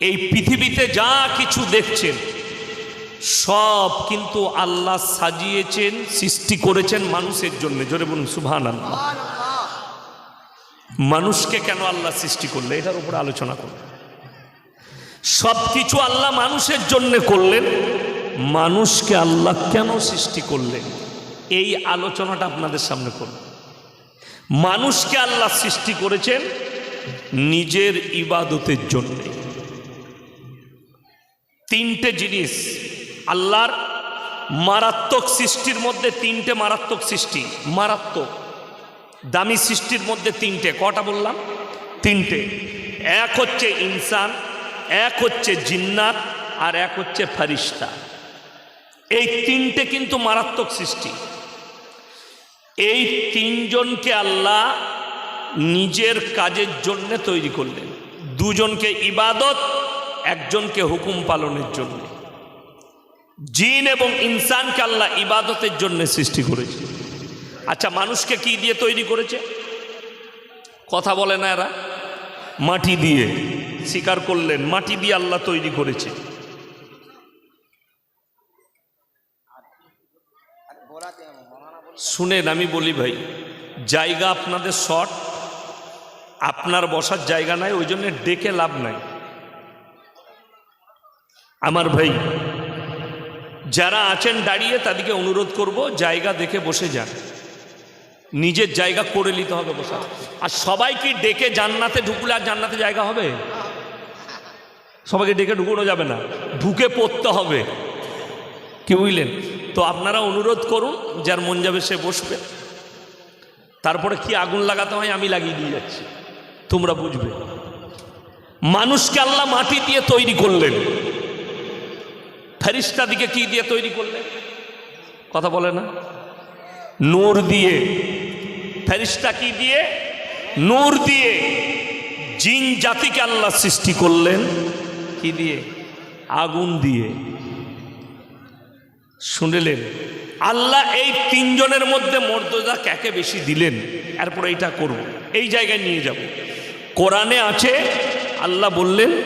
এই পৃথিবীতে যা কিছু দেখছেন, সব কিন্তু আল্লাহ সাজিয়েছেন, সৃষ্টি করেছেন মানুষের জন্য। জোরে বলুন সুভান আল্লাহ মানুষকে কেন আল্লাহ সৃষ্টি করলে? এটার উপরে আলোচনা করলেন সব কিছু আল্লাহ মানুষের জন্য করলেন, মানুষকে আল্লাহ কেন সৃষ্টি করলেন? এই আলোচনাটা আপনাদের সামনে করব। মানুষকে আল্লাহ সৃষ্টি করেছেন নিজের ইবাদতের জন্য। তিনটে জিনিস, আল্লাহর মারাত্মক সৃষ্টির মধ্যে তিনটে মারাত্মক সৃষ্টি। মারাত্মক। দামি সৃষ্টির মধ্যে তিনটে। কটা বললাম? তিনটে। এক হচ্ছে ইনসান, এক হচ্ছে জিন্নাত, আর এক হচ্ছে ফারিস্তা। এই তিনটে কিন্তু মারাত্মক সৃষ্টি। এই তিনজনকে আল্লাহ নিজের কাজের জন্য তৈরি করলেন। দুজনকে ইবাদত একজনকে হুকুম পালনের জন্য। জিন এবং ইনসানকে আল্লাহ ইবাদতের জন্য সৃষ্টি করেছে। আচ্ছা মানুষকে কি দিয়ে তৈরি করেছে? কথা বলে না এরা। মাটি দিয়ে স্বীকার করলেন, মাটি দিয়ে আল্লাহ তৈরি করেছে। শুনেন, আমি বলি ভাই, জায়গা আপনাদের শর্ট, আপনার বসার জায়গা নাই, ওই জন্য ডেকে লাভ নাই। আমার ভাই, যারা আছেন দাঁড়িয়ে তাদেরকে অনুরোধ করব, জায়গা দেখে বসে যান। নিজের জায়গা করে নিতে হবে বসা আর সবাই কি ডেকে জান্নাতে ঢুকলে আর জান্নাতে জায়গা হবে? সবাইকে ডেকে ঢুকানো যাবে না, ঢুকে পড়তে হবে। কি বুঝলেন? তো আপনারা অনুরোধ করুন, যার মন যাবে সে বসবে। তারপরে কি আগুন লাগাতে হয় আমি লাগিয়ে দিয়ে যাচ্ছি। তোমরা বুঝবে। মানুষকে আল্লাহ মাটি দিয়ে তৈরি করলেন। ফেরিস্তা দিকে কি দিয়ে তৈরি করলেন কথা বলে না। নূর দিয়ে। ফেরিস্তা কি দিয়ে? নূর দিয়ে। জিন জাতিকে আল্লাহ সৃষ্টি করলেন। কি দিয়ে? আগুন দিয়ে। শুনলেন? আল্লাহ এই তিনজনের মধ্যে মর্যাদা কাকে বেশি দিলেন? এরপর এইটা করব। এই জায়গায় নিয়ে যাব। কোরআনে আছে, আল্লাহ বললেন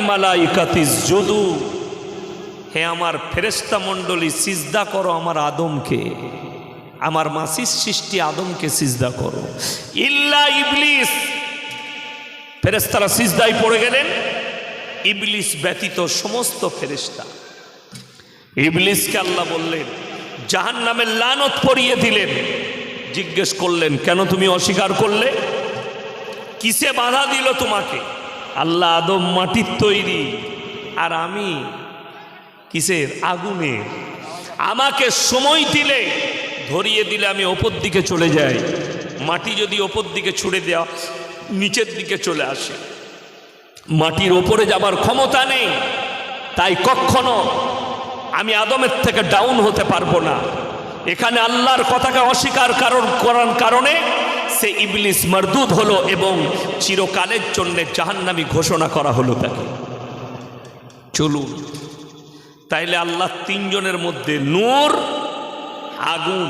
মালাইকাতিস যদু হে আমার ফেরেস্তা মণ্ডলী, সিজদা করো আমার আদমকে। আমার মাসির সৃষ্টি আদমকে সিজদা করো। ইল্লা ইবলিস। ফেরেস্তারা সিজদায় পড়ে গেলেন। ইবলিস ব্যতীত সমস্ত ফেরেস্তা ইবলিসকে আল্লাহ বললেন জাহান নামের লানত পরিয়ে দিলেন। জিজ্ঞেস করলেন, কেন তুমি অস্বীকার করলে? কিসে বাধা দিল তোমাকে? আল্লাহ আদম মাটির তৈরি। আর আমি কিসের? আগুনে আমাকে সময় দিলে, ধরিয়ে দিলে আমি ওপর দিকে চলে যাই। মাটি যদি ওপর দিকে ছুড়ে দেওয়া, নিচের দিকে চলে আসে। মাটির ওপরে যাবার ক্ষমতা নেই। তাই কখনো আমি আদমের থেকে ডাউন হতে পারব না। এখানে আল্লাহর কথাকে অস্বীকার কারণ করার কারণে সে ইবলিস মরদুদ হলো এবং চিরকালের জন্য জাহান্নামি ঘোষণা করা হলো তাকে। চলুন। তাইলে আল্লাহ তিনজনের মধ্যে নূর, আগুন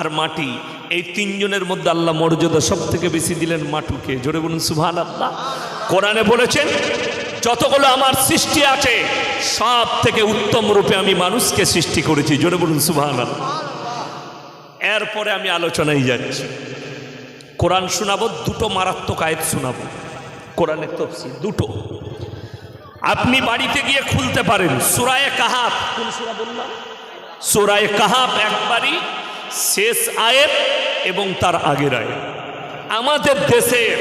আর মাটি, এই তিনজনের মধ্যে আল্লাহ মর্যাদা সব থেকে বেশি দিলেন মাটুকে। জোরে বলুন সুভান আল্লাহ কোরআনে বলেছেন, যতগুলো আমার সৃষ্টি আছে সব থেকে উত্তম রূপে আমি মানুষকে সৃষ্টি করেছি। জোরে বলুন সুভান আল্লাহ এরপরে আমি আলোচনায় যাচ্ছি। কোরআন শোনাবো, দুটো মারাত্মক আয়াত শোনাবো। কোরআনের তফসি দুটো। আপনি বাড়িতে গিয়ে খুলতে পারেন। সুরায় কাহাব, কোন সুরা বললাম? সুরায় কাহাব একবারই শেষ আয়ের এবং তার আগের আয়ের আমাদের দেশের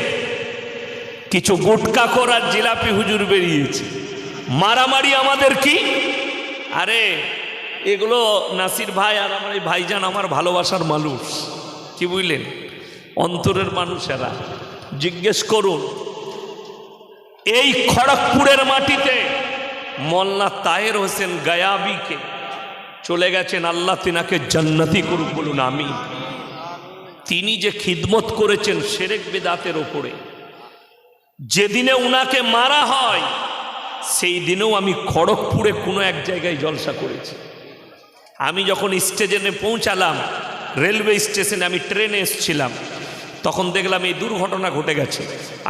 কিছু গুটকা করার জিলাপি হুজুর বেরিয়েছে। মারামারি আমাদের কি? আরে, এগুলো নাসির ভাই আর আমার এই ভাইজান আমার ভালোবাসার মানুষ। কি বুঝলেন? অন্তরের মানুষেরা। জিজ্ঞেস করুন, এই খড়গপুরের মাটিতে মোল্লা তায়ের হোসেন গায়াবিকে চলে গেছেন আল্লাহ, তিনাকে জান্নাতি করুক বলুন আমি তিনি যে খিদমত করেছেন সেরেক বেদাতের ওপরে, যেদিনে উনাকে মারা হয়, সেই দিনেও আমি খড়গপুরে কোনো এক জায়গায় জলসা করেছি। আমি যখন স্টেশনে পৌঁছালাম, রেলওয়ে স্টেশনে আমি ট্রেনে এসছিলাম তখন দেখলাম এই দুর্ঘটনা ঘটে গেছে।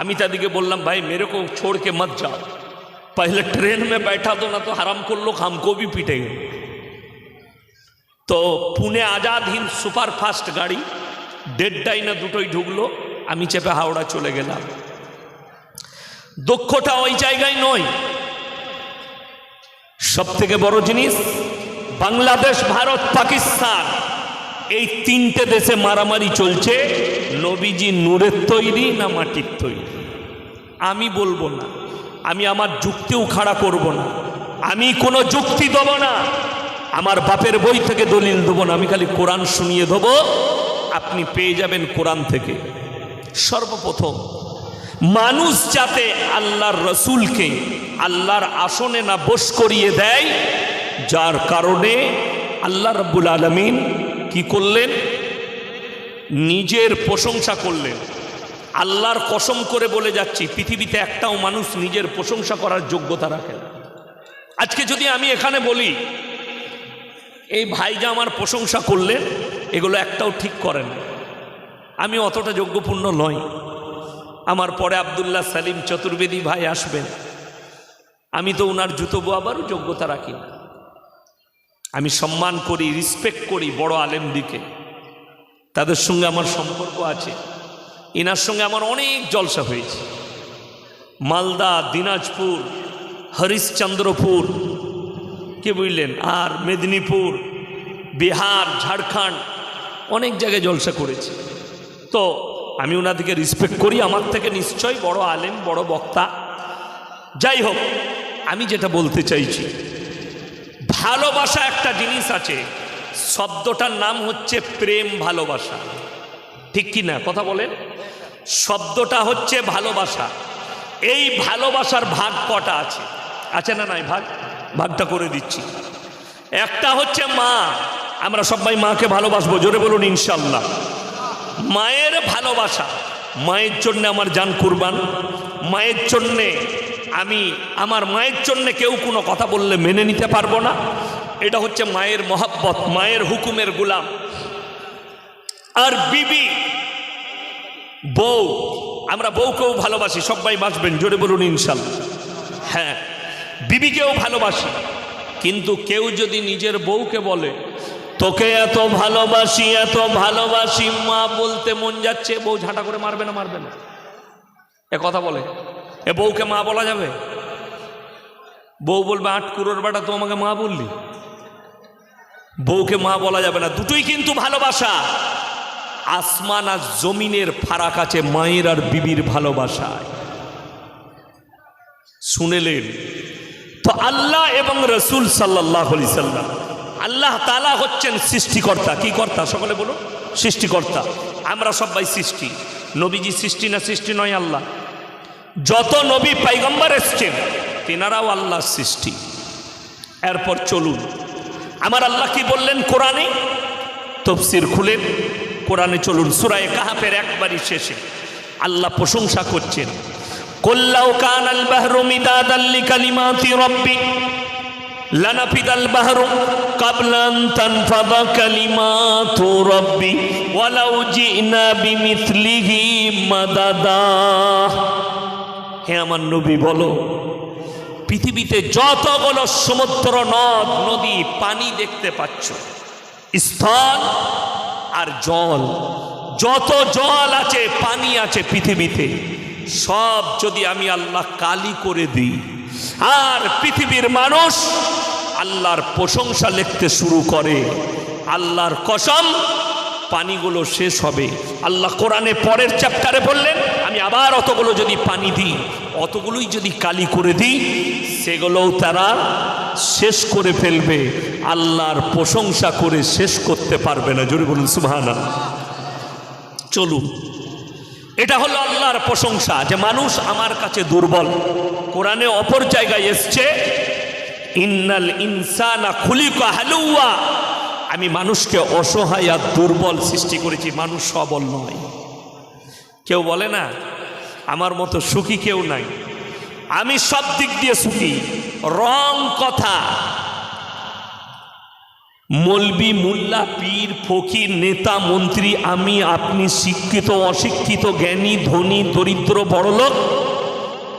আমি তাদেরকে বললাম, ভাই, মেরে কো, ছোড়কে মত যাও। পহলে ট্রেন মে बैठा দো, না তো হারাম করল, হামকো ভি পিটেগে তো পুনে আজাদ হিন্দ সুপারফাস্ট গাড়ি দেড়টাই না দুটোই ঢুকলো, আমি চেপে হাওড়া চলে গেলাম। দক্ষটা ওই জায়গায় নয়। সব থেকে বড় জিনিস, বাংলাদেশ, ভারত, পাকিস্তান। এই তিনটে দেশে মারামারি চলছে, নবীজি নূরের তৈরি না মাটির তৈরি? আমি বলব না। আমি আমার যুক্তিও খাড়া করব না। আমি কোনো যুক্তি দেবো না। আমার বাপের বই থেকে দলিল দেবো না। আমি খালি কোরআন শুনিয়ে দেবো। আপনি পেয়ে যাবেন কোরআন থেকে। সর্বপ্রথম, মানুষ যাতে আল্লাহর রসুলকে আল্লাহর আসনে না বস করিয়ে দেয়, যার কারণে আল্লাহ রব্বুল আলমিন কি করলেন? নিজের প্রশংসা করলেন। আল্লাহর কসম করে বলে যাচ্ছি, পৃথিবীতে একটাও মানুষ নিজের প্রশংসা করার যোগ্যতা রাখে আজকে যদি আমি এখানে বলি, এই ভাইজা আমার প্রশংসা করলেন, এগুলো একটাও ঠিক করেন আমি অতটা যোগ্যপূর্ণ নই। আমার পরে আবদুল্লাহ সালিম চতুর্বেদী ভাই আসবেন। আমি তো ওনার জুতো বোয়াবারও যোগ্যতা রাখি না। আমি সম্মান করি রিসপেক্ট করি বড় আলেমদিকে। তাদের সঙ্গে আমার সম্পর্ক আছে। এনার সঙ্গে আমার অনেক জলসা হয়েছে। মালদা, দিনাজপুর, হরিশ্চন্দ্রপুর, কে বুঝলেন? আর মেদিনীপুর, বিহার, ঝাড়খণ্ড অনেক জায়গায় জলসা করেছি। তো আমি ওনাদেরকে রিসপেক্ট করি, আমার থেকে নিশ্চয়ই বড় আলেম, বড় বক্তা। যাই হোক, আমি যেটা বলতে চাইছি ভালোবাসা একটা জিনিস আছে। শব্দটার নাম হচ্ছে প্রেম ভালোবাসা। ঠিক কি না? কথা বলেন। শব্দটা হচ্ছে ভালোবাসা। এই ভালোবাসার ভাগ কটা আছে? আছে না নাই ভাগ? ভাগটা করে দিচ্ছি। একটা হচ্ছে মা। আমরা সবাই মাকে ভালোবাসবো, জোরে বলুন ইনশাল্লাহ মায়ের ভালোবাসা। মায়ের জন্য আমার জান কুরবান। মায়ের জন্যে আমি আমার মায়ের জন্যে কেউ কোনো কথা বললে মেনে নিতে পারব না। এটা হচ্ছে মায়ের মহাব্বত, মায়ের হুকুমের গুলাম। আর বিবি, বউ, আমরা বউকেও ভালোবাসি, সবাই বাসবেন জোরে বলুন ইনশাল হ্যাঁ বিবিকেও ভালোবাসি, কিন্তু কেউ যদি নিজের বউকে বলে, তোকে এত ভালোবাসি এত ভালোবাসি, মা, বলতে মন যাচ্ছে, বউ ঝাঁটা করে মারবে না মারবে না। এ কথা বলে। এ বউকে মা বলা যাবে? বউ বলবে, আট কুড়োর বেটা তো আমাকে মা বললি। বউকে মা বলা যাবে না। দুটোই কিন্তু ভালোবাসা। আসমান আর জমিনের ফারাক আছে মায়ের আর বিবির ভালোবাসায়। শুনেলেন? তো আল্লাহ এবং রসুল সাল্লাহ সাল্লাম, আল্লাহ তালা হচ্ছেন সৃষ্টিকর্তা। কি কর্তা? সকলে বলুন। সৃষ্টিকর্তা। আমরা সবাই সৃষ্টি। নবীজি সৃষ্টি না সৃষ্টি নয় আল্লাহ। যত নবী পাইগম্বর এসছেন, তেনারাও আল্লাহ সৃষ্টি। এরপর চলুন। আমার আল্লাহ কি বললেন কোরআনে? তফসির খুলেন। কোরআনে চলুন, সুরায় কাহাপের একবারই শেষে আল্লাহ প্রশংসা করছেন। কল্লাউ কান আল বাহরু রব্বি আল বাহরু মাদাদা। হে আমার নবী, বলো, পৃথিবীতে যতগুলো সমুদ্র, নদ, নদী, পানি দেখতে পাচ্ছ, স্থল আর জল, যত জল আছে, পানি আছে পৃথিবীতে, সব যদি আমি আল্লাহ কালি করে দিই, আর পৃথিবীর মানুষ আল্লাহর প্রশংসা লিখতে শুরু করে, আল্লাহর কসম, পানিগুলো শেষ হবে। আল্লাহ কোরআনে পরের চ্যাপ্টারে বললেন আমি আবার অতগুলো যদি পানি দিই, অতগুলোই যদি কালি করে দিই, সেগুলোও তারা শেষ করে ফেলবে। আল্লাহর প্রশংসা করে শেষ করতে পারবে না। জোরে বলুন সুবহানা চলুন। এটা হলো আল্লাহর প্রশংসা যে মানুষ আমার কাছে দুর্বল। কোরআনে অপর জায়গায় এসছে, ইন্নাল ইনসানা খুলিকা হালুয়া। আমি মানুষকে অসহায় আর দুর্বল সৃষ্টি করেছি। মানুষ সবল নয়। কেউ বলে না, আমার মতো সুখী কেউ নাই। আমি সব দিক দিয়ে সুখী। রং কথা। মলবি, মোল্লা, পীর, ফকির, নেতা, মন্ত্রী, আমি, আপনি, শিক্ষিত, অশিক্ষিত, জ্ঞানী, ধনী, দরিদ্র বড়লোক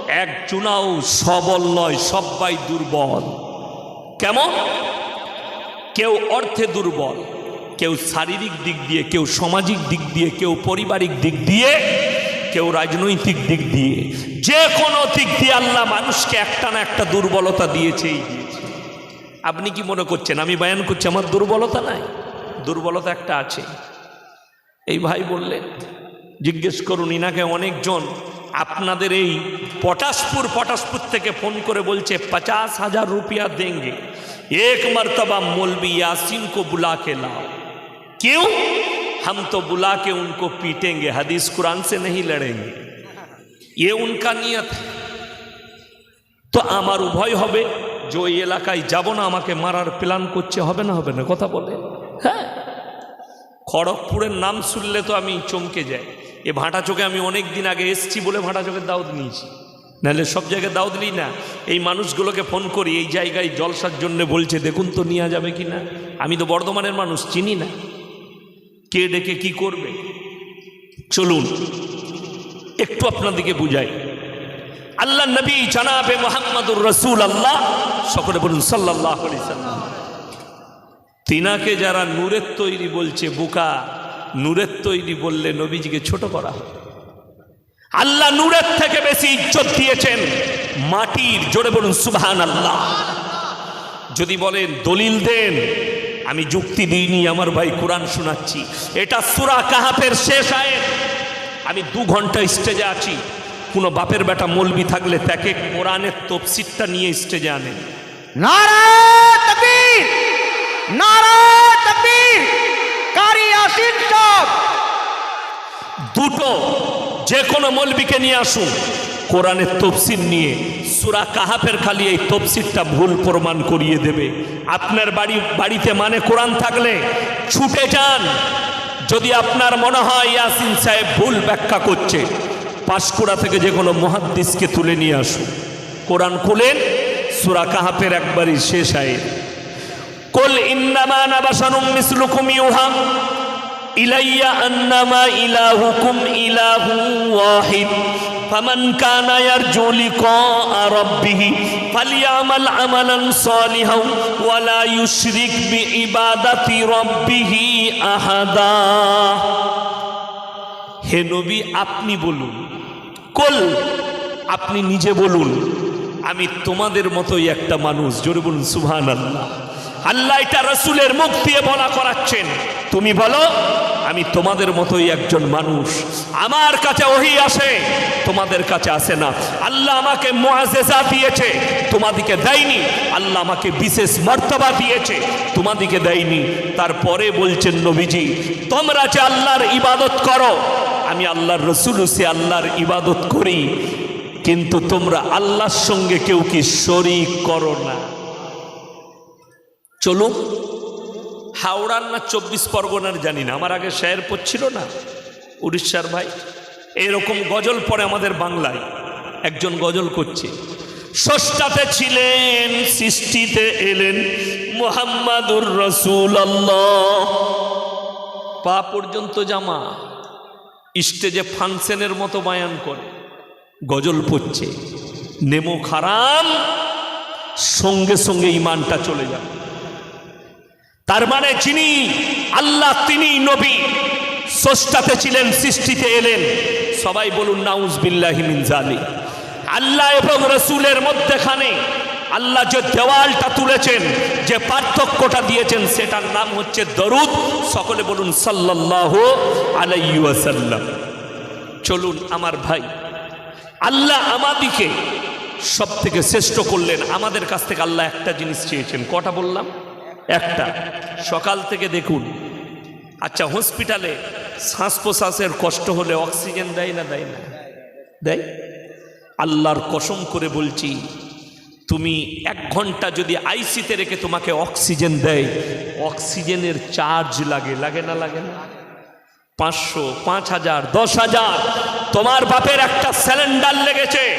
একজনাও সবল নয়, সবাই দুর্বল। কেমন? কেউ অর্থে দুর্বল। কেউ শারীরিক দিক দিয়ে, কেউ সামাজিক দিক দিয়ে, কেউ পারিবারিক দিক দিয়ে, কেউ রাজনৈতিক দিক দিয়ে। যে কোনো দিক দিয়ে আল্লাহ মানুষকে একটা না একটা দুর্বলতা দিয়েছেই আপনি কি মনে করছেন? আমি বায়ান করছি, আমার দুর্বলতা নাই? দুর্বলতা একটা আছে। এই ভাই বললেন, জিজ্ঞেস করুন ইনাকে অনেকজন, আপনাদের এই পটাশপুর পটাশপুর থেকে ফোন করে বলছে, পঁচাশ হাজার রুপিয়া দেঙ্গে। এক মরতবা মলবি ইয়াসিন কো লাও क्यों हम तो बुला के उनको पीटेंगे हदीस कुरान से नहीं लड़ेंगे ये उनका नियत है তো আমার উভয় হবে যে ওই এলাকায় যাব না আমাকে মারার প্ল্যান করছে হবে না হবে না কথা বলে হ্যাঁ খড়গপুরের নাম শুনলে তো আমি চমকে যাই এ ভাটা চোখে আমি অনেক দিন আগে এসছি বলে ভাটা চোখের দাওয়াত নিয়েছি নাহলে সব জায়গায় দাওয়াত নিই না এই মানুষগুলোকে ফোন করি এই জায়গায় জলসার জন্য বলছে দেখুন তো নেওয়া যাবে কি না আমি তো বর্ধমানের মানুষ চিনি না কে ডেকে কি করবে? চলুন, একটু আপনাদিকে বুঝাই। আল্লাহ নবী জানাবে মোহাম্মদুর রসুল আল্লাহ সকলে বলুন সাল্লাহ তিনাকে যারা নূরের তৈরি বলছে, বোকা, নূরের তৈরি বললে নবীজিকে ছোট করা। আল্লাহ নূরের থেকে বেশি ইজ্জত দিয়েছেন মাটির, জোরে বলুন সুবহান আল্লাহ যদি বলেন দলিল দেন আমি যুক্তি দিইনি আমার ভাই কোরআন শোনাচ্ছি। এটা সুরা কাহাফের শেষ আয়ের আমি দু ঘণ্টা স্টেজে আছি। কোনো বাপের বেটা মলবি থাকলে তাকে কোরআনের তফসিরটা নিয়ে স্টেজে আনে দুটো যে কোনো মলবিকে নিয়ে আসুন। কোরআনের তফসির নিয়ে সুরা কাহাফের খালি এই তফসিরটা ভুল প্রমাণ করিয়ে দেবে। আপনার বাড়ি, বাড়িতে মানে কোরআন থাকলে ছুটে যান। যদি আপনার মনে হয় ইয়াসিন সাহেব ভুল ব্যাখ্যা করছে, পাঁশকুড়া থেকে যে কোনো মহাদ্দিসকে তুলে নিয়ে আসুন। কোরআন খুলেন, সুরা কাহাফের একবারই শেষ আয়ে কুল ইন্নামা আনা বাশারুম মিসলুকুম ইউহা, ইলাইয়া আন্নামা ইলাহুকুম ইলাহু ওয়াহিদ। ফামান কানা ইয়ারজু লিকা রাব্বিহি ফালইয়ামাল আমালান সালিহাও ওয়া লা ইউশরিক বিইবাদাতি রাব্বিহি হে নবী, আপনি বলুন। কল, আপনি নিজে বলুন। আমি তোমাদের মতোই একটা মানুষ। জোরে বলুন সুবহান আল্লাহ এটা রসুলের মুখ দিয়ে বলা করাচ্ছেন। তুমি বলো, আমি তোমাদের মতোই একজন মানুষ। আমার কাছে ওহি আসে, তোমাদের কাছে আসে না। আল্লাহ আমাকে মুআজেজা দিয়েছে, তোমাদিকে দেয়নি। আল্লাহ আমাকে বিশেষ মর্তবা দিয়েছে, তোমাদিকে দেয়নি। তারপরে বলছেন নবীজি, তোমরা যে আল্লাহর ইবাদত করো, আমি আল্লাহর রসুল সে আল্লাহর ইবাদত করি। কিন্তু তোমরা আল্লাহর সঙ্গে কেউ কি শরিক করো না। চলুন হাওড়ার না চব্বিশ পরগনার জানি না, আমার আগে শায়ের পড়ছিল না, উড়িষ্যার ভাই। এরকম গজল পরে আমাদের বাংলায়, একজন গজল করছে। ষষ্ঠাতে ছিলেন, সৃষ্টিতে এলেন মোহাম্মদুর রসুল পা পর্যন্ত জামা, স্টেজে ফাংশনের মতো বায়ান করে, গজল পড়ছে। নেমো খারাম সঙ্গে সঙ্গে ইমানটা চলে যাবে। তার মানে যিনি আল্লাহ, তিনি নবী। স্রষ্টাতে ছিলেন, সৃষ্টিতে এলেন। সবাই বলুন নাউজ বিল্লাহি মিন জালি আল্লাহ এবং রসুলের মধ্যেখানে আল্লাহ যে দেওয়ালটা তুলেছেন, যে পার্থক্যটা দিয়েছেন, সেটার নাম হচ্ছে দরুদ। সকলে বলুন সাল্লাহ আলাইসাল্লাম চলুন, আমার ভাই, আল্লাহ আমাদিকে সব থেকে শ্রেষ্ঠ করলেন। আমাদের কাছ থেকে আল্লাহ একটা জিনিস চেয়েছেন। কটা বললাম? একটা। সকাল থেকে দেখুন। আচ্ছা হসপিটালে শ্বাস প্রশ্বাসের কষ্ট হলে অক্সিজেন দেয় না দেয় না? দেয়? আল্লাহর কসম করে বলছি, তুমি এক ঘণ্টা যদি আইসিতে রেখে তোমাকে অক্সিজেন দেয় অক্সিজেনের চার্জ লাগে লাগে না লাগে না? পাঁচশো, পাঁচ হাজার, দশ হাজার, তোমার বাপের একটা সিলিন্ডার লেগেছে।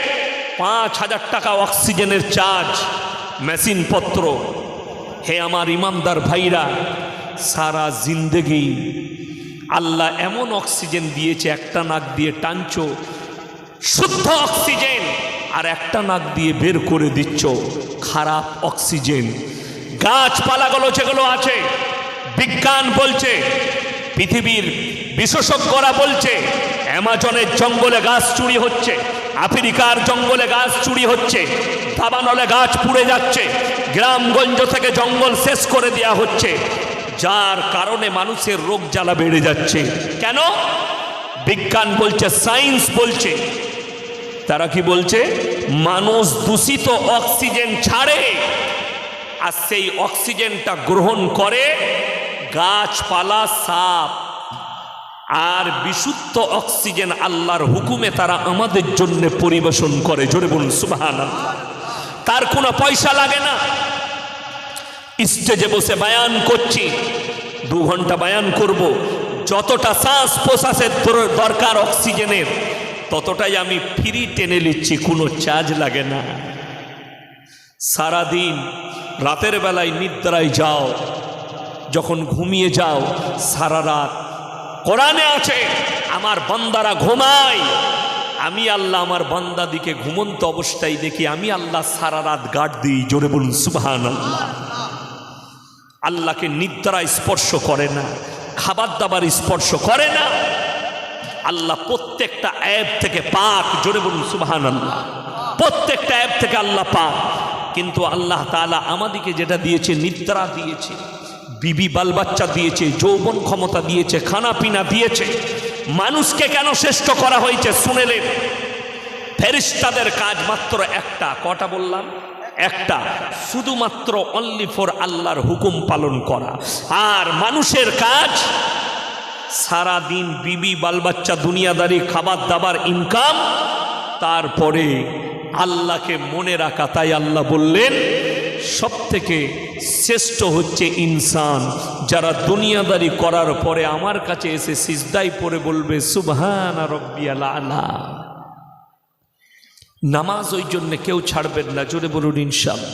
পাঁচ হাজার টাকা অক্সিজেনের চার্জ মেশিনপত্র হে আমার ইমানদার ভাইরা, সারা জিন্দেগি আল্লাহ এমন অক্সিজেন দিয়েছে, একটা নাক দিয়ে টানছো, শুদ্ধ অক্সিজেন, আর একটা নাক দিয়ে বের করে দিচ্ছ, খারাপ অক্সিজেন। গাছপালাগুলো যেগুলো আছে, বিজ্ঞান বলছে, পৃথিবীর বিশেষজ্ঞরা বলছে, অ্যামাজনের জঙ্গলে গাছ চুরি হচ্ছে, আফ্রিকার জঙ্গলে গাছ চুরি হচ্ছে, দাবানলে গাছ পুড়ে যাচ্ছে গ্রামগঞ্জ থেকে জঙ্গল শেষ করে দেওয়া হচ্ছে। যার কারণে মানুষের রোগ জ্বালা বেড়ে যাচ্ছে। কেন? বিজ্ঞান বলছে, সায়েন্স বলছে। তারা কি বলছে? মানুষ দূষিত অক্সিজেন ছাড়ে আর সেই অক্সিজেনটা গ্রহণ করে গাছপালা, সাপ আর বিশুদ্ধ অক্সিজেন আল্লাহর হুকুমে তারা আমাদের জন্য পরিবেশন করে। জোরে বলুন সুবাহান তার কোনো পয়সা লাগে না। স্টেজে বসে বায়ান করছি। দু ঘণ্টা বায়ান করব। যতটা শ্বাস প্রশ্বাসের দরকার অক্সিজেনের, ততটাই আমি ফ্রি টেনে নিচ্ছি, কোনো চার্জ লাগে না। সারাদিন, রাতের বেলায় নিদ্রায় যাও, যখন ঘুমিয়ে যাও, সারা রাত। কোরআনে আছে, আমার বান্দারা ঘুমায়। আমি আল্লাহ আমার বান্দা দিকে ঘুমন্ত অবস্থায় দেখি, আমি আল্লাহ সারা রাত গার্ড দিই, জোরে বলুন সুবহান আল্লাহ আল্লাহকে নিদ্রা স্পর্শ করে না খাবার দাবার স্পর্শ করে না। আল্লাহ প্রত্যেকটা অ্যাপ থেকে পাক, জোরে বলুন সুবহান আল্লাহ প্রত্যেকটা অ্যাপ থেকে আল্লাহ পাক। কিন্তু আল্লাহ তাআলা আমাদেরকে যেটা দিয়েছে, নিদ্রা দিয়েছে, বিবি বাল বাচ্চা দিয়েছে, যৌবন ক্ষমতা দিয়েছে খানা পিনা দিয়েছে। মানুষকে কেন শ্রেষ্ঠ করা হয়েছে শুনেলেন ফেরিস্তাদের কাজ মাত্র একটা, কটা বললাম? একটা, শুধুমাত্র অনলি ফর আল্লাহর হুকুম পালন করা। আর মানুষের কাজ সারা দিন বিবি, বালবাচ্চা, দুনিয়াদারি, খাবার দাবার ইনকাম তারপরে আল্লাহকে মনে রাখা, তাই আল্লাহ বললেন সব থেকে শ্রেষ্ঠ হচ্ছে ইনসান, যারা দুনিয়াদারি করার পরে আমার কাছে এসে সিজদাই পরে বলবে, সুবহান রব্বিয়াল আলা। নামাজ ওই জন্য কেউ ছাড়বেন না জোরে বলুন ইনশাল্লাহ